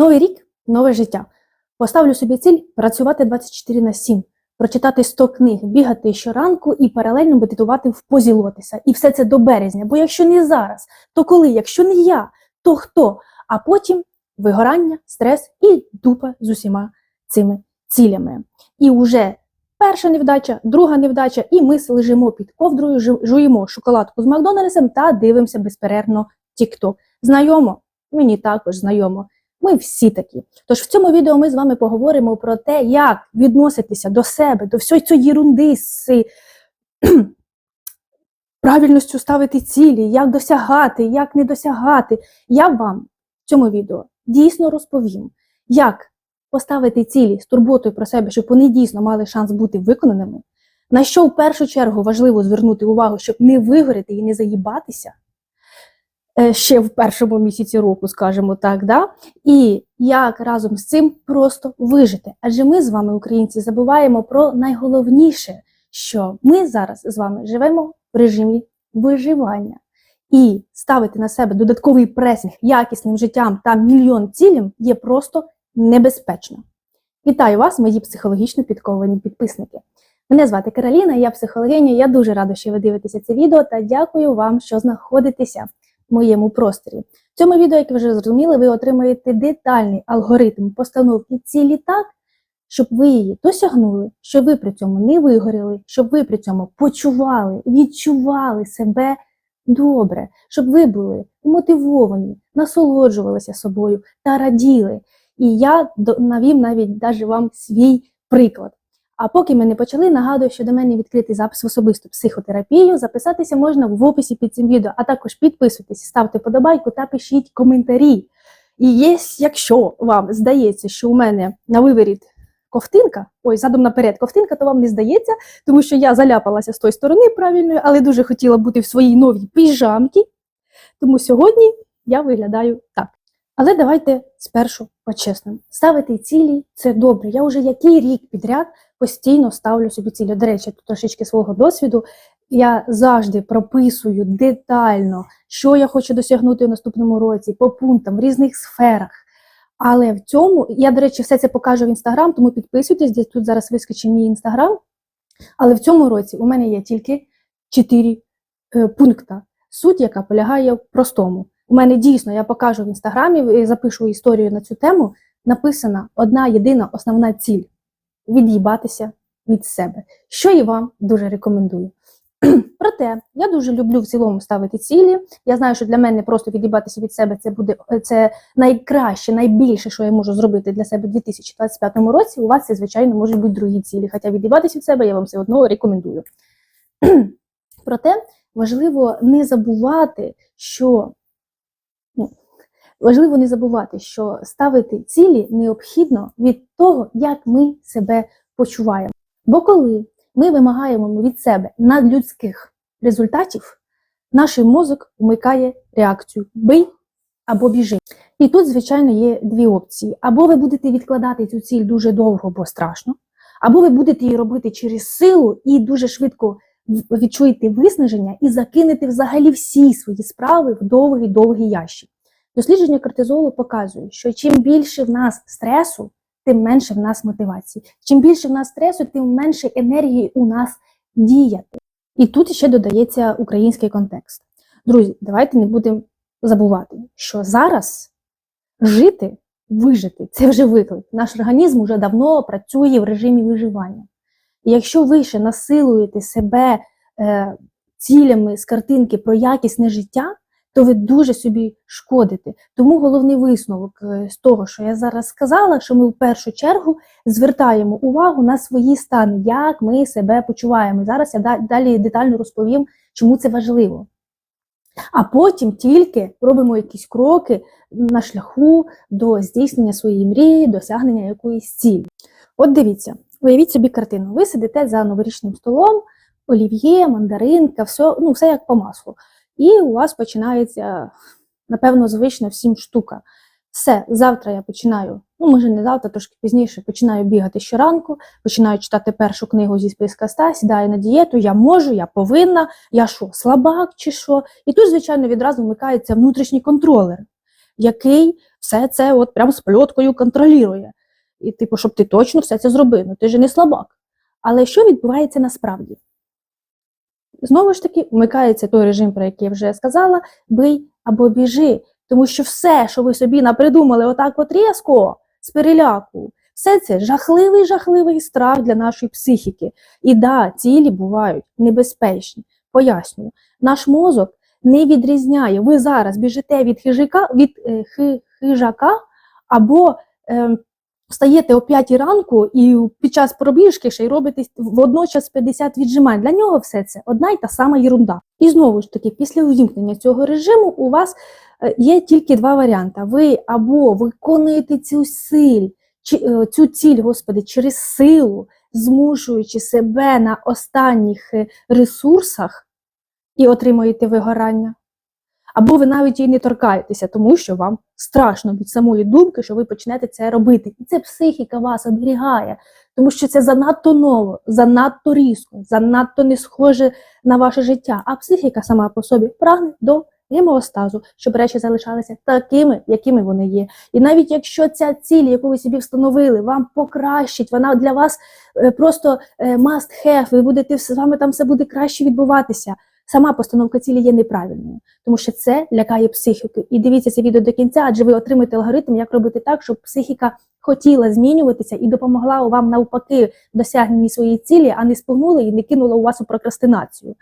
Новий рік, нове життя. Поставлю собі ціль працювати 24 на 7, прочитати 100 книг, бігати щоранку і паралельно медитувати в позі лотиса. І все це до березня. Бо якщо не зараз, то коли? Якщо не я, то хто? А потім вигорання, стрес і дупа з усіма цими цілями. І вже перша невдача, друга невдача, і ми лежимо під ковдрою, жу- жуємо шоколадку з Макдональдсом та дивимося безперервно TikTok. Знайомо? Мені також знайомо. Ми всі такі. Тож в цьому відео ми з вами поговоримо про те, як відноситися до себе, до всієї цієї єрунди з правильністю ставити цілі, як досягати, як не досягати. Я вам в цьому відео дійсно розповім, як поставити цілі з турботою про себе, щоб вони дійсно мали шанс бути виконаними. На що в першу чергу важливо звернути увагу, щоб не вигоріти і не заїбатися ще в першому місяці року, скажімо так, да? і як разом з цим просто вижити. Адже ми з вами, українці, забуваємо про найголовніше, що ми зараз з вами живемо в режимі виживання. І ставити на себе додатковий пресинг якісним життям та мільйон цілям є просто небезпечно. Вітаю вас, мої психологічно підковані підписники. Мене звати Кароліна, я психологиня. Я дуже рада, що ви дивитеся це відео та дякую вам, що знаходитеся моєму просторі. В цьому відео, як ви вже зрозуміли, ви отримаєте детальний алгоритм постановки цілі так, щоб ви її досягнули, щоб ви при цьому не вигоріли, щоб ви при цьому почували, відчували себе добре, щоб ви були мотивовані, насолоджувалися собою та раділи. І я навів навіть даже вам свій приклад. А поки ми не почали, нагадую, що до мене відкритий запис в особисту психотерапію. Записатися можна в описі під цим відео, а також підписуйтесь, ставте подобайку та пишіть коментарі. І є, якщо вам здається, що у мене на виворіт ковтинка, ой, задом наперед ковтинка, то вам не здається, тому що я заляпалася з тої сторони правильної, але дуже хотіла бути в своїй новій піжамці. Тому сьогодні я виглядаю так. Але давайте спершу по-чесному. Ставити цілі це добре. Я вже який рік підряд постійно ставлю собі цілі. До речі, тут трошечки свого досвіду. Я завжди прописую детально, що я хочу досягнути у наступному році, по пунктам в різних сферах. Але в цьому, я, до речі, все це покажу в інстаграм, тому підписуйтесь, десь тут зараз вискочить мій інстаграм. Але в цьому році у мене є тільки чотири е, пункта. Суть, яка полягає в простому. У мене дійсно, я покажу в інстаграмі, запишу історію на цю тему. Написана одна єдина основна ціль від'їбатися від себе, що і вам дуже рекомендую. Проте я дуже люблю в цілому ставити цілі. Я знаю, що для мене просто від'їбатися від себе це буде це найкраще, найбільше, що я можу зробити для себе у 2025 році. У вас це, звичайно, можуть бути другі цілі. Хоча від'їбатися від себе я вам все одно рекомендую. Проте важливо не забувати, що важливо не забувати, що ставити цілі необхідно від того, як ми себе почуваємо. Бо коли ми вимагаємо від себе надлюдських результатів, наш мозок вмикає реакцію бий або біжи. І тут, звичайно, є дві опції: або ви будете відкладати цю ціль дуже довго, бо страшно, або ви будете її робити через силу і дуже швидко відчуєте виснаження і закинете взагалі всі свої справи в довгий-довгий ящик. Дослідження кортизолу показують, що чим більше в нас стресу, тим менше в нас мотивації. Чим більше в нас стресу, тим менше енергії у нас діяти. І тут ще додається український контекст. Друзі, давайте не будемо забувати, що зараз жити, вижити це вже виклик. Наш організм вже давно працює в режимі виживання. І якщо ви ще насилуєте себе е, цілями з картинки про якісне життя, то ви дуже собі шкодите. Тому головний висновок е, з того, що я зараз сказала, що ми в першу чергу звертаємо увагу на свої стани, як ми себе почуваємо. Зараз я далі детально розповім, чому це важливо. А потім тільки робимо якісь кроки на шляху до здійснення своєї мрії, досягнення якоїсь цілі. От дивіться, уявіть собі картину. Ви сидите за новорічним столом, олів'є, мандаринка, все, ну, все як по маслу. І у вас починається, напевно, звична всім штука. Все, завтра я починаю, ну може не завтра, трошки пізніше, починаю бігати щоранку, починаю читати першу книгу зі списка 100, сідаю на дієту, я можу, я повинна, я що, слабак чи що. І тут, звичайно, відразу вмикається внутрішній контролер, який все це от прям з пльоткою контролює. І, типу, щоб ти точно все це зробив. Ну ти ж не слабак. Але що відбувається насправді? Знову ж таки, вмикається той режим, про який я вже сказала: бий або біжи. Тому що все, що ви собі напридумали, отак от різко, з переляку, все це жахливий, жахливий страх для нашої психіки. І да, цілі бувають небезпечні. Пояснюю, наш мозок не відрізняє. Ви зараз біжите від хижака, від е, хи, хижака або е, встаєте о 5 ранку і під час пробіжки ще й робите водночас 50 віджимань. Для нього все це одна й та сама єрунда. І знову ж таки, після увімкнення цього режиму у вас е, є тільки два варіанти. Ви або виконуєте цю силь, е, цю ціль, господи, через силу, змушуючи себе на останніх е, ресурсах і отримуєте вигорання. Або ви навіть і не торкаєтеся, тому що вам страшно від самої думки, що ви почнете це робити. І це психіка вас оберігає, тому що це занадто ново, занадто різко, занадто не схоже на ваше життя. А психіка сама по собі прагне до гемоостазу, щоб речі залишалися такими, якими вони є. І навіть якщо ця ціль, яку ви собі встановили, вам покращить, вона для вас е, просто е, must have, ви будете з вами там все буде краще відбуватися. Сама постановка цілі є неправильною, тому що це лякає психіку. І дивіться це відео до кінця, адже ви отримаєте алгоритм, як робити так, щоб психіка хотіла змінюватися і допомогла вам навпаки досягненні своєї цілі, а не спугнула і не кинула у вас у прокрастинацію.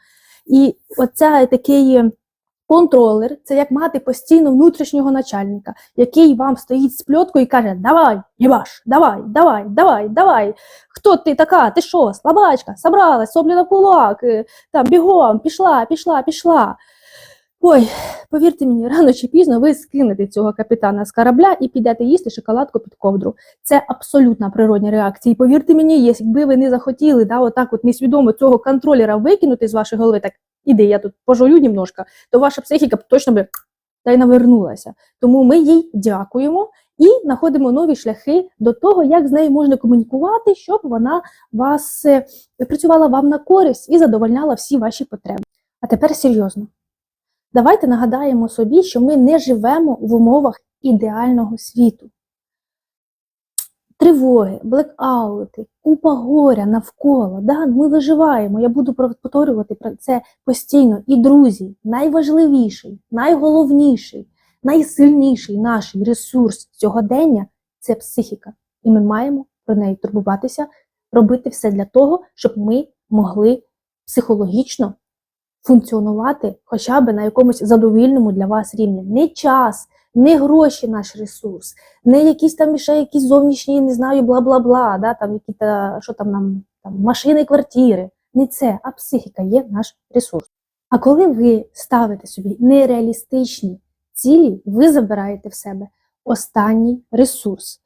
І оця такий контролер це як мати постійно внутрішнього начальника, який вам стоїть з пльоткою і каже: Давай, їбаш, давай, давай, давай, давай. Хто ти така? Ти що, слабачка? Собралась, соблі на кулак, е, там бігом, пішла, пішла, пішла. Ой, повірте мені, рано чи пізно ви скинете цього капітана з корабля і підете їсти шоколадку під ковдру. Це абсолютна природня реакція. І повірте мені, якби ви не захотіли да, отак от несвідомо цього контролера викинути з вашої голови, так іди, я тут пожую немножко, то ваша психіка точно би та й навернулася. Тому ми їй дякуємо і знаходимо нові шляхи до того, як з нею можна комунікувати, щоб вона вас е, працювала вам на користь і задовольняла всі ваші потреби. А тепер серйозно. Давайте нагадаємо собі, що ми не живемо в умовах ідеального світу. Тривоги, блекаути, купа горя навколо. Да? Ми виживаємо. Я буду повторювати про це постійно. І, друзі, найважливіший, найголовніший, найсильніший наш ресурс сьогодення це психіка. І ми маємо про неї турбуватися, робити все для того, щоб ми могли психологічно функціонувати хоча б на якомусь задовільному для вас рівні. Не час, не гроші наш ресурс, не якісь там ще якісь зовнішні, не знаю, бла-бла-бла, да, там які та що там нам там машини, квартири. Не це, а психіка є наш ресурс. А коли ви ставите собі нереалістичні цілі, ви забираєте в себе останній ресурс.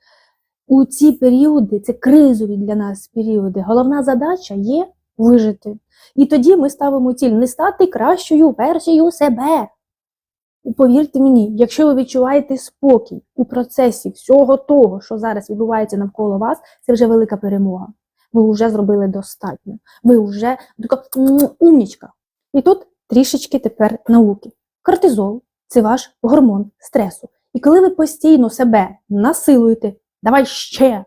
У ці періоди, це кризові для нас періоди, головна задача є вижити. І тоді ми ставимо ціль не стати кращою версією себе. Повірте мені, якщо ви відчуваєте спокій у процесі всього того, що зараз відбувається навколо вас, це вже велика перемога. Ви вже зробили достатньо. Ви вже така умнічка. І тут трішечки тепер науки. Кортизол це ваш гормон стресу. І коли ви постійно себе насилуєте, давай ще,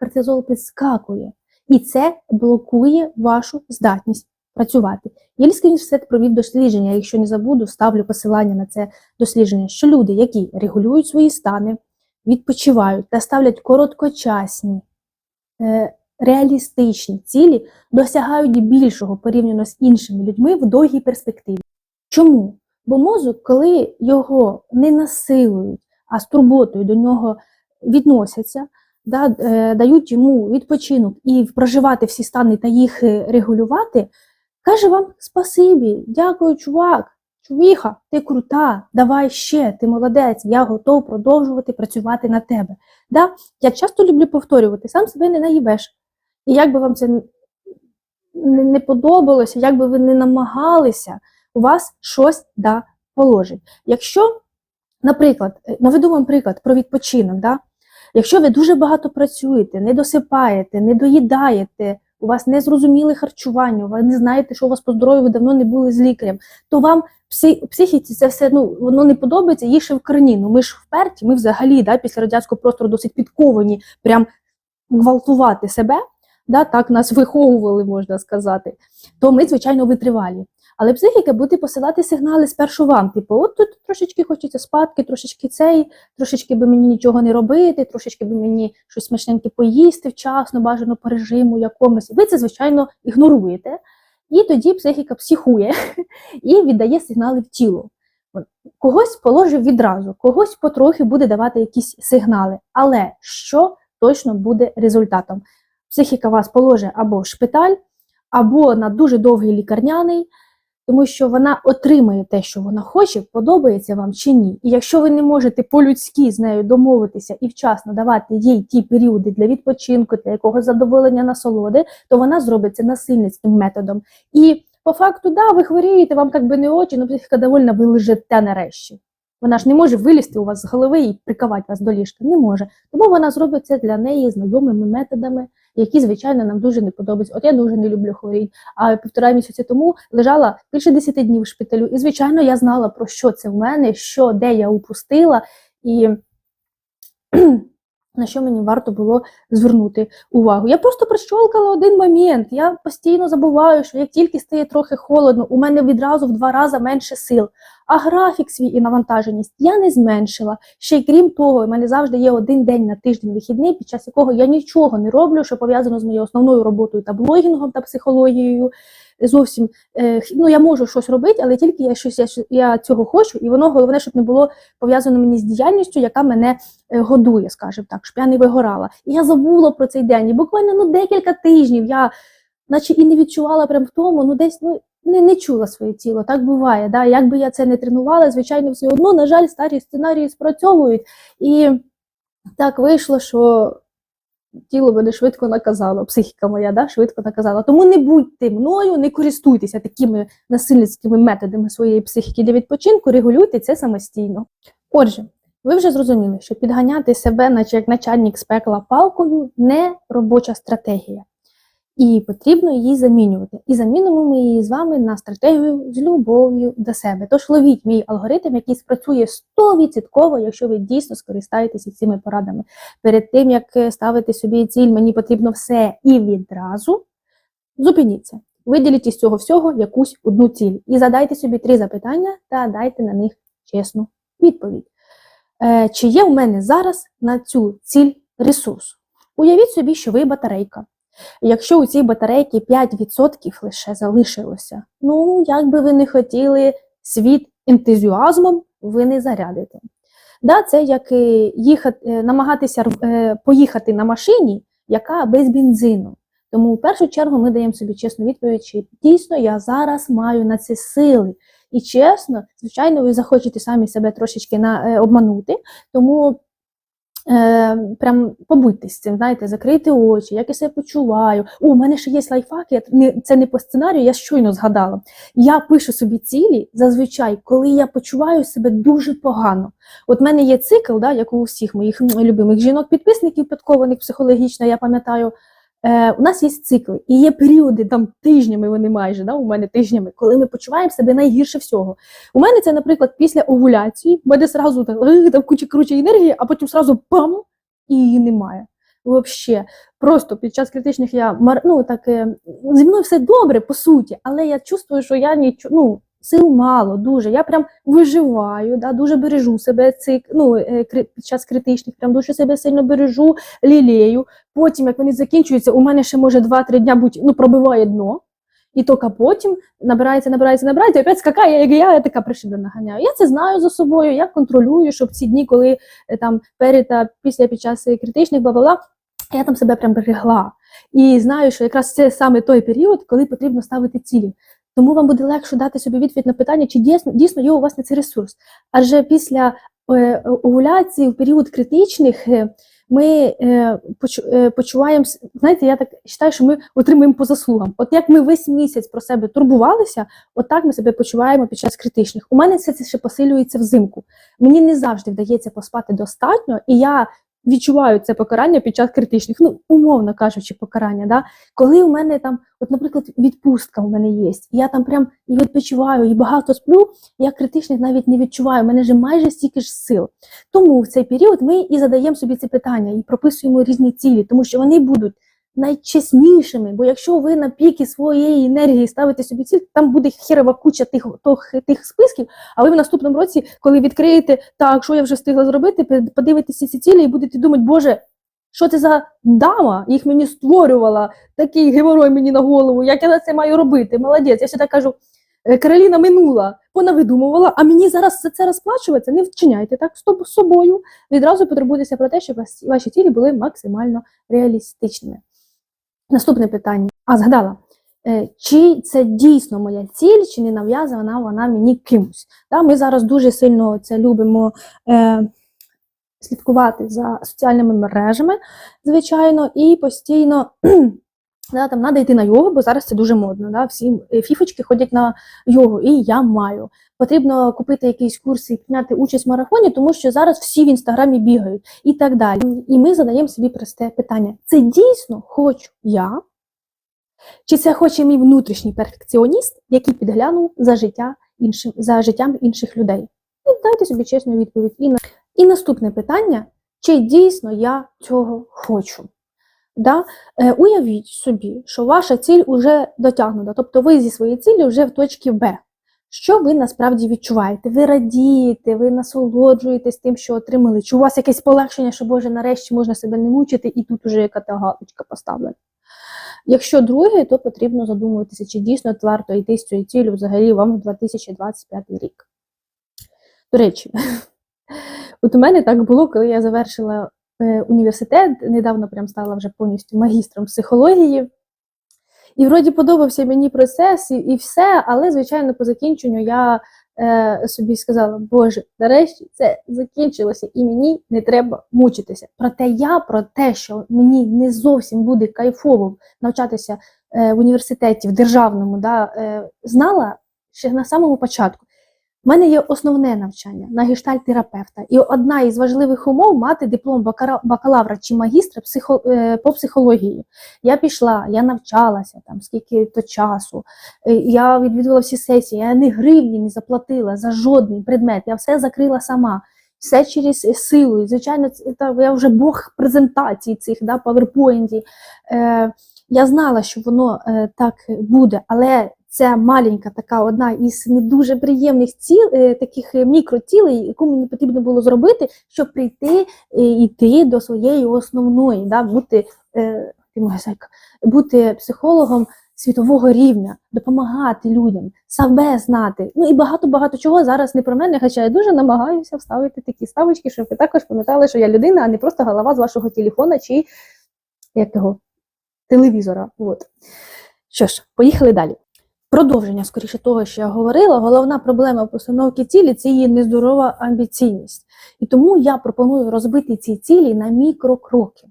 кортизол підскакує. І це блокує вашу здатність працювати. Єльський університет провів дослідження, якщо не забуду, ставлю посилання на це дослідження, що люди, які регулюють свої стани, відпочивають та ставлять короткочасні, е, реалістичні цілі, досягають більшого порівняно з іншими людьми в довгій перспективі. Чому? Бо мозок, коли його не насилують, а з турботою до нього відносяться, да, е, дають йому відпочинок і проживати всі стани та їх е, регулювати, каже вам спасибі, дякую, чувак, чувіха, ти крута, давай ще, ти молодець, я готов продовжувати працювати на тебе. Да? Я часто люблю повторювати, сам себе не наїбеш. І як би вам це не, подобалося, як би ви не намагалися, у вас щось да положить. Якщо, наприклад, е, наведу вам приклад про відпочинок, да? якщо ви дуже багато працюєте, не досипаєте, не доїдаєте, у вас не зрозуміле харчування, ви не знаєте, що у вас по здоров'ю, ви давно не були з лікарем, то вам психі, психіці це все ну, воно не подобається, їй ще в корні. Ну ми ж вперті, ми взагалі да, після радянського простору досить підковані, прям гвалтувати себе, да, так нас виховували, можна сказати, то ми, звичайно, витривалі. Але психіка буде посилати сигнали спершу вам, типу, от тут трошечки хочеться спадки, трошечки цей, трошечки би мені нічого не робити, трошечки би мені щось смачненьке поїсти вчасно, бажано по режиму якомусь. Ви це, звичайно, ігноруєте. І тоді психіка психує і віддає сигнали в тіло. Когось положив відразу, когось потрохи буде давати якісь сигнали. Але що точно буде результатом? Психіка вас положить або в шпиталь, або на дуже довгий лікарняний, тому що вона отримає те, що вона хоче, подобається вам чи ні. І якщо ви не можете по-людськи з нею домовитися і вчасно давати їй ті періоди для відпочинку, для якогось задоволення насолоди, то вона зробить це насильницьким методом. І по факту, да, ви хворієте, вам як би не очі, але психіка довольна, ви лежите нарешті. Вона ж не може вилізти у вас з голови і прикавати вас до ліжка. Не може. Тому вона зробить це для неї знайомими методами, які, звичайно, нам дуже не подобаються. От я дуже не люблю хворіть. А півтора місяці тому лежала більше 10 днів в шпиталю. І, звичайно, я знала, про що це в мене, що, де я упустила, і на що мені варто було звернути увагу. Я просто прищолкала один момент. Я постійно забуваю, що як тільки стає трохи холодно, у мене відразу в два рази менше сил. А графік свій і навантаженість я не зменшила. Ще й крім того, у мене завжди є один день на тиждень вихідний, під час якого я нічого не роблю, що пов'язано з моєю основною роботою та блогінгом та психологією. Зовсім е, ну я можу щось робити, але тільки я щось я, я цього хочу, і воно головне, щоб не було пов'язано мені з діяльністю, яка мене е, годує, скажімо так, щоб я не вигорала. І я забула про цей день. І буквально ну декілька тижнів я, наче і не відчувала прям в тому, ну десь ну не, не чула своє тіло. Так буває. Да? Як би я це не тренувала, звичайно, все одно, на жаль, старі сценарії спрацьовують. І так вийшло, що тіло мене швидко наказало, психіка моя да, швидко наказала. Тому не будьте мною, не користуйтеся такими насильницькими методами своєї психіки для відпочинку, регулюйте це самостійно. Отже, ви вже зрозуміли, що підганяти себе, наче як начальник з пекла палкою, не робоча стратегія. І потрібно її замінювати. І замінимо ми її з вами на стратегію з любов'ю до себе. Тож ловіть мій алгоритм, який спрацює 100%, якщо ви дійсно скористаєтеся цими порадами. Перед тим, як ставити собі ціль, мені потрібно все і відразу. Зупиніться. Виділіть із цього всього якусь одну ціль. І задайте собі три запитання та дайте на них чесну відповідь. Е, Чи є в мене зараз на цю ціль ресурс? Уявіть собі, що ви батарейка. Якщо у цій батарейки 5% лише залишилося, ну, як би ви не хотіли світ ентузіазмом, ви не зарядите. Да, це як е, їхати, намагатися е, поїхати на машині, яка без бензину. Тому в першу чергу ми даємо собі чесну відповідь, чи дійсно я зараз маю на це сили. І чесно, звичайно, ви захочете самі себе трошечки на, е, обманути, тому Е, Прям побудьте з цим, знаєте, закрийте очі, як я себе почуваю. У мене ще є лайфхак, я не це не по сценарію, я щойно згадала. Я пишу собі цілі зазвичай, коли я почуваю себе дуже погано. От в мене є цикл, да, як у всіх моїх любимих жінок-підписників, підкованих психологічно, я пам'ятаю. Е, У нас є цикли, і є періоди там тижнями, вони майже да, у мене тижнями, коли ми почуваємо себе найгірше всього. У мене це, наприклад, після овуляції, в мене зразу там, там куча круче енергії, а потім зразу пам, і її немає. Взагалі, просто під час критичних я ну, так, е, зі мною все добре, по суті, але я чувствую, що я нічого. ну, Сил мало, дуже. Я прям виживаю, да, дуже бережу себе цик, ну, е, під час критичних, прям дуже себе сильно бережу, лілею. Потім, як вони закінчуються, у мене ще може 2-3 дня бути, ну, пробиває дно. І тільки потім набирається, набирається, набирається, і опять скакає, як я, я така пришиблена ганяю. Я це знаю за собою, я контролюю, щоб ці дні, коли е, там перед та після під час критичних, бла бла бла я там себе прям берегла. І знаю, що якраз це саме той період, коли потрібно ставити цілі. Тому вам буде легше дати собі відповідь на питання, чи дійсно дійсно є у вас на цей ресурс. Адже після е, овуляції, в період критичних, е, ми е, почу, е, почуваємо, знаєте, я так вважаю, що ми отримуємо по заслугам. От як ми весь місяць про себе турбувалися, от так ми себе почуваємо під час критичних. У мене все це ще посилюється взимку. Мені не завжди вдається поспати достатньо, і я відчуваю це покарання під час критичних, ну, умовно кажучи, покарання. Да? Коли у мене там, от, наприклад, відпустка у мене є, і я там прям і відпочиваю, і багато сплю, я критичних навіть не відчуваю, у мене вже майже стільки ж сил. Тому в цей період ми і задаємо собі ці питання, і прописуємо різні цілі, тому що вони будуть найчеснішими. Бо якщо ви на піки своєї енергії ставите собі ціль, там буде херова куча тих, тих, тих списків, а ви в наступному році, коли відкриєте так, що я вже встигла зробити, подивитеся ці цілі і будете думати, Боже, що це за дама їх мені створювала, такий геморой мені на голову, як я це маю робити? Молодець. Я завжди кажу, «Е, Кароліна минула, вона видумувала, а мені зараз за це розплачуватися. Не вчиняйте так з собою. Відразу потребуйтеся про те, щоб ваші цілі були максимально реалістичними. Наступне питання. А згадала, е, чи це дійсно моя ціль, чи не нав'язана вона мені кимось? Ми зараз дуже сильно це любимо е, слідкувати за соціальними мережами, звичайно, і постійно да, там треба йти на йогу, бо зараз це дуже модно. Да? Всі е, фіфочки ходять на йогу, і я маю. Потрібно купити якийсь курс і прийняти участь в марафоні, тому що зараз всі в інстаграмі бігають і так далі. І ми задаємо собі просте питання: це дійсно хочу я? Чи це хоче мій внутрішній перфекціоніст, який підглянув за життя іншим, за життям інших людей? І дайте собі чесну відповідь. І, на... і наступне питання: чи дійсно я цього хочу? Да? Е, Уявіть собі, що ваша ціль вже дотягнута, тобто ви зі своєї цілі вже в точці Б. Що ви насправді відчуваєте? Ви радієте, ви насолоджуєтесь тим, що отримали. Чи у вас якесь полегшення, що Боже, нарешті можна себе не мучити, і тут уже яка та галочка поставлена. Якщо друге, то потрібно задумуватися, чи дійсно варто йти з цією цілею взагалі вам в 2025 рік. До речі, от у мене так було, коли я завершила університет, недавно прям стала вже повністю магістром психології. І вроді подобався мені процес і, і все, але, звичайно, по закінченню я е, собі сказала, Боже, нарешті це закінчилося, і мені не треба мучитися. Проте я про те, що мені не зовсім буде кайфово навчатися е, в університеті, в державному, да, е, знала ще на самому початку. У мене є основне навчання на гештальт-терапевта, і одна із важливих умов мати диплом бакалавра чи магістра е, по психології. Я пішла, я навчалася там скільки то часу. е, Я відвідувала всі сесії, я ні гривні не заплатила за жодний предмет, я все закрила сама. Все через силу. І, звичайно, я вже бог презентацій цих да, PowerPoint. Е, Я знала, що воно так буде, але це маленька така одна із не дуже приємних ціл, е, таких мікроцілей, яку мені потрібно було зробити, щоб прийти і йти до своєї основної, да, бути, е, бути психологом світового рівня, допомагати людям, себе знати. Ну і багато-багато чого зараз не про мене, хоча я дуже намагаюся вставити такі ставочки, щоб ви також пам'ятали, що я людина, а не просто голова з вашого телефона чи як його, телевізора. От. Що ж, поїхали далі. Продовження, скоріше того, що я говорила, головна проблема постановки цілі це її нездорова амбіційність. І тому я пропоную розбити ці цілі на мікрокроки,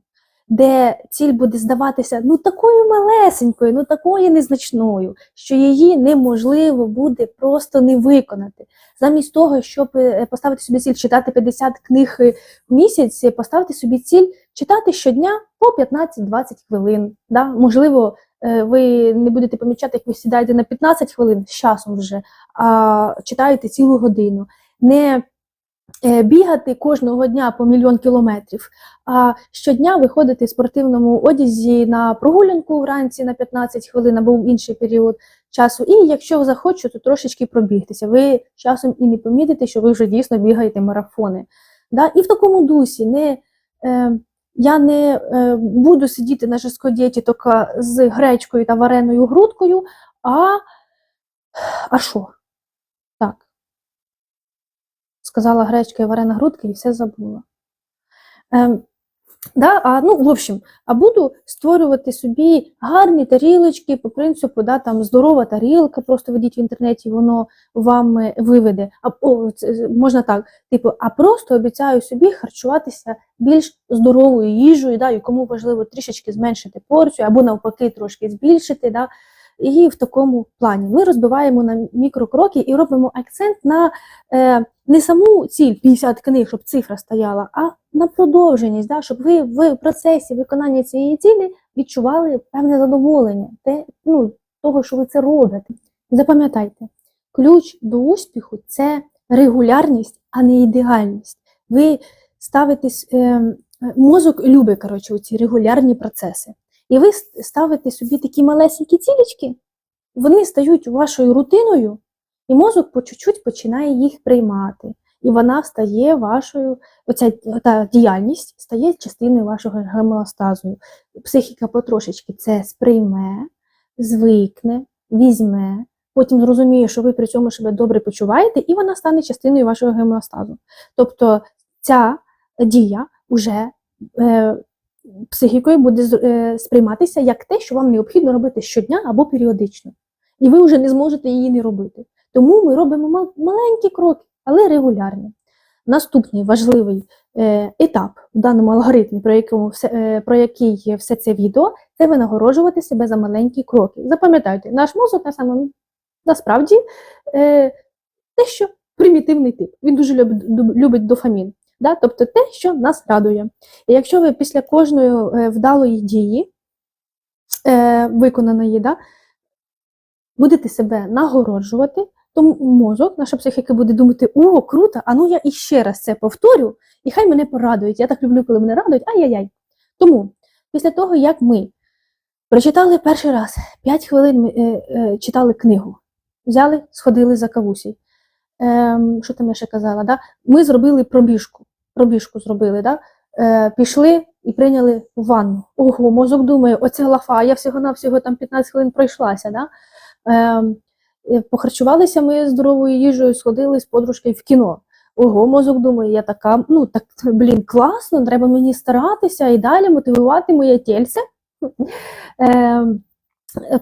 де ціль буде здаватися ну такою малесенькою, ну такою незначною, що її неможливо буде просто не виконати. Замість того, щоб е, поставити собі ціль читати 50 книг в місяць, поставити собі ціль читати щодня по 15-20 хвилин. Да? Можливо, Е, ви не будете помічати, як ви сідаєте на 15 хвилин з часом вже, а читаєте цілу годину. Не е, бігати кожного дня по мільйон кілометрів, а щодня виходити в спортивному одязі на прогулянку вранці на 15 хвилин або в інший період часу. І якщо захочу, то трошечки пробігтися. Ви часом і не помітите, що ви вже дійсно бігаєте марафони. Да? І в такому дусі не. Е, я не е, буду сидіти на жорсткодієті тільки з гречкою та вареною грудкою, а а що? Так. Сказала гречка і варена грудка і все забула. Да, а, ну, в общем, а буду створювати собі гарні тарілочки по принципу, да, там здорова тарілка, просто ведіть в інтернеті, воно вам е, виведе. А о, це, можна так, типу, а просто обіцяю собі харчуватися більш здоровою їжею, да, і кому важливо трішечки зменшити порцію, або навпаки, трошки збільшити. Да, її в такому плані. Ми розбиваємо на мікрокроки і робимо акцент на е, не саму ціль 50 книг, щоб цифра стояла, а на продовженість, да, щоб ви в процесі виконання цієї цілі відчували певне задоволення те, ну, того, що ви це робите. Запам'ятайте, ключ до успіху це регулярність, а не ідеальність. Ви ставитесь, е, мозок любить коротше, ці регулярні процеси. І ви ставите собі такі малесенькі цілечки, вони стають вашою рутиною, і мозок по чуть-чуть починає їх приймати. І вона стає вашою, оця та діяльність стає частиною вашого гемеостазу. Психіка потрошечки це сприйме, звикне, візьме, потім зрозуміє, що ви при цьому себе добре почуваєте, і вона стане частиною вашого гемеостазу. Тобто ця дія вже е, психікою буде е, сприйматися як те, що вам необхідно робити щодня або періодично. І ви вже не зможете її не робити. Тому ми робимо маленькі кроки, але регулярні. Наступний важливий е, етап в даному алгоритмі, про, якому все, е, про який все це відео, це винагороджувати себе за маленькі кроки. Запам'ятайте, наш мозок на самому насправді те, що примітивний тип. Він дуже любить дофамін. Да? Тобто те, що нас радує. І якщо ви після кожної е, вдалої дії, е, виконаної, да, будете себе нагороджувати, то мозок, наша психіка буде думати: о, круто, а ну я іще раз це повторю, і хай мене порадують. Я так люблю, коли мене радують, ай-яй-яй. Тому, після того, як ми прочитали перший раз, 5 хвилин ми, е, е, читали книгу, взяли, сходили за кавусі. Ем, що там я ще казала? Да? Ми зробили пробіжку. Пробіжку зробили, да? е, пішли і прийняли ванну. Ого, мозок думає, оце лафа, я всього-навсього там 15 хвилин пройшлася. Да? Ем, е, похарчувалися ми здоровою їжею, сходили з подружкою в кіно. Ого, мозок думає, я така, ну так, блін, класно, треба мені старатися і далі мотивувати моє тільце. Ем,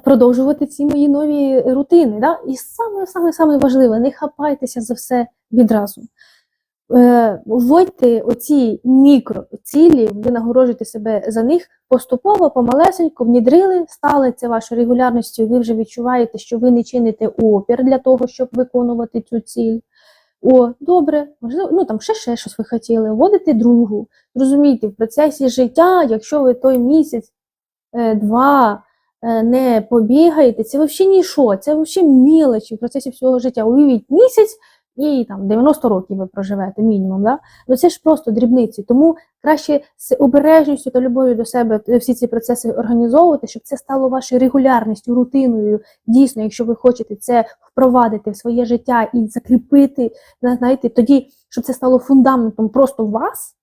продовжувати ці мої нові рутини. Да? І саме, саме, саме важливе, не хапайтеся за все відразу. Е, вводьте оці мікроцілі, ви себе за них поступово, помалесенько, внідрили, стали це вашою регулярністю, ви вже відчуваєте, що ви не чините опір для того, щоб виконувати цю ціль. О, добре, можливо, ну там ще ще щось ви хотіли, вводите другу. Зрозумійте, в процесі життя, якщо ви той місяць, е, два не побігаєте, це взагалі нічого, це взагалі мілочі в процесі всього життя. Уявіть місяць і там 90 років ви проживете мінімум. Да? Ну це ж просто дрібниці. Тому краще з обережністю та любов'ю до себе е, всі ці процеси організовувати, щоб це стало вашою регулярністю, рутиною. Дійсно, якщо ви хочете це впровадити в своє життя і закріпити, знаєте, тоді, щоб це стало фундаментом просто вас,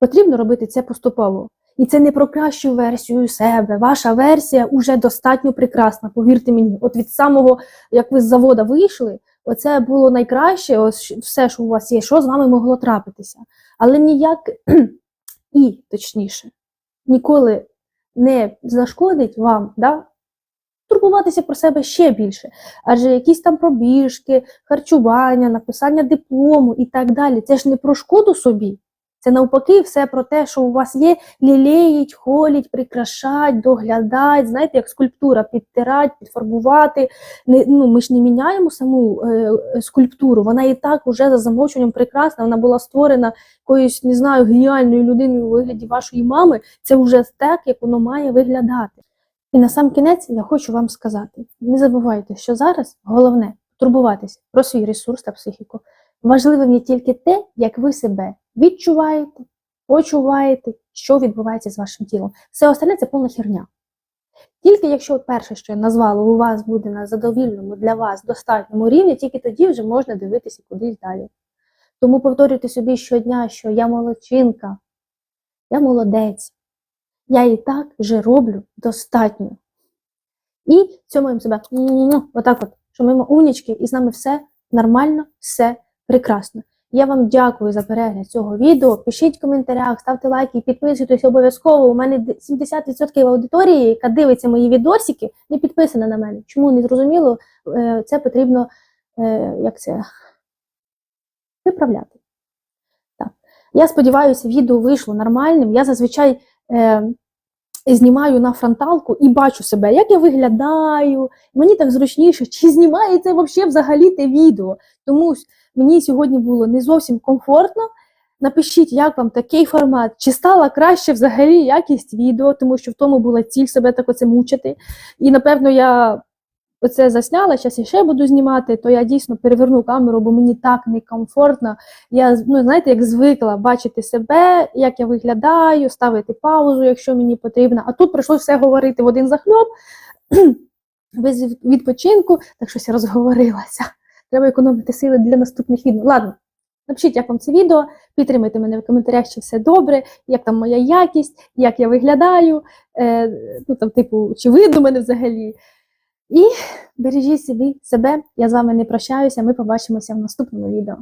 потрібно робити це поступово. І це не про кращу версію себе. Ваша версія вже достатньо прекрасна, повірте мені. От від самого, як ви з завода вийшли, оце було найкраще, ось все, що у вас є, що з вами могло трапитися. Але ніяк і точніше, ніколи не зашкодить вам да, турбуватися про себе ще більше. Адже якісь там пробіжки, харчування, написання диплому і так далі. Це ж не про шкоду собі. Це навпаки все про те, що у вас є, лілеїть, холіть, прикрашать, доглядать, знаєте, як скульптура, підтирать, підфарбувати. Не, ну, ми ж не міняємо саму е, скульптуру, вона і так уже за замовчуванням прекрасна, вона була створена якоюсь, не знаю, геніальною людиною у вигляді вашої мами. Це вже так, як воно має виглядати. І на сам кінець я хочу вам сказати: не забувайте, що зараз головне турбуватися про свій ресурс та психіку. Важливим є тільки те, як ви себе відчуваєте, почуваєте, що відбувається з вашим тілом. Все остальне це повна херня. Тільки якщо перше, що я назвала, у вас буде на задовільному для вас достатньому рівні, тільки тоді вже можна дивитися кудись далі. Тому повторюйте собі щодня, що я молодчинка, я молодець, я і так вже роблю достатньо. І цьомуємо себе отак от, що ми умнічки, і з нами все нормально, все прекрасно. Я вам дякую за перегляд цього відео. Пишіть в коментарях, ставте лайки, підписуйтесь обов'язково. У мене 70% аудиторії, яка дивиться мої відосики, не підписана на мене. Чому не зрозуміло? Е, Це потрібно е, як це виправляти. Так. Я сподіваюся, відео вийшло нормальним. Я зазвичай е, знімаю на фронталку і бачу себе, як я виглядаю, мені так зручніше, чи знімається взагалі взагалі те відео. Тому мені сьогодні було не зовсім комфортно. Напишіть, як вам такий формат, чи стала краще взагалі якість відео, тому що в тому була ціль себе так оце мучити. І напевно я оце засняла, зараз я ще буду знімати, то я дійсно переверну камеру, бо мені так некомфортно. Я ну, знаєте, як звикла бачити себе, як я виглядаю, ставити паузу, якщо мені потрібно. А тут прийшлося все говорити в один захльоп, без відпочинку, так щось я розговорилася. Треба економити сили для наступних відео. Ладно, напишіть, як вам це відео, підтримайте мене в коментарях, чи все добре, як там моя якість, як я виглядаю, е, ну там, типу, чи видно мене взагалі. І бережіть собі себе. Я з вами не прощаюся. Ми побачимося в наступному відео.